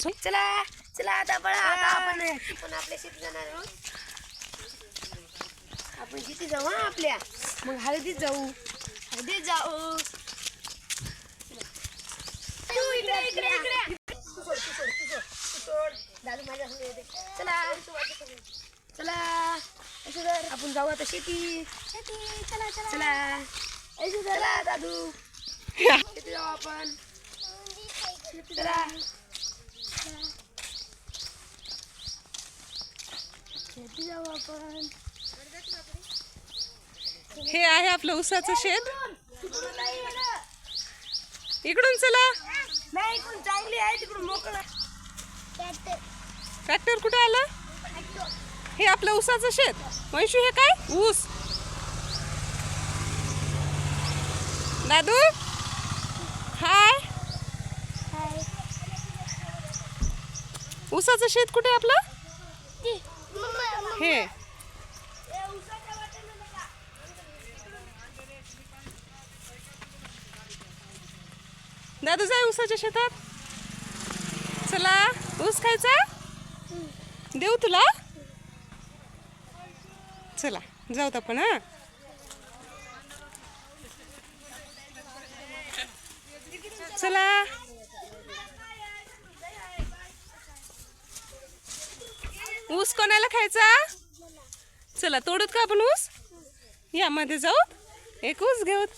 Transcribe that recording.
चला चला आता बळा आता आपण आपण. आपल्या शेती जाणार आहोत. आपण शेती जाऊ हा आपल्या. मग हळदीत जाऊ. हळदीत जाऊ. इकडे दादू माझ्या चला. चला. आपण जाऊ आता शेती. शेती चला चला. चला. चला दादू. शेती जाऊ आपण. चला. शेती जाऊ आपण हे आहे आपलं उसाचं शेत. इकडून चला. नाही इकडून चांगली आहे तिकडून मोकळं ट्रॅक्टर कुठे आलं? हे आपलं उसाचं शेत. वैशू हे काय? ऊस. दादू? हाय. ऊसाचं शेत कुठे आहे आपलं? हे दादू जाय ऊसाच्या शेतात? चला ऊस खायचा? देऊ तुला? चला जाऊत आपण हा. चला. ऊस कोणाला खायचा? चला तोडूत का आपण ऊस? यामध्ये जाऊ. एक ऊस घेऊत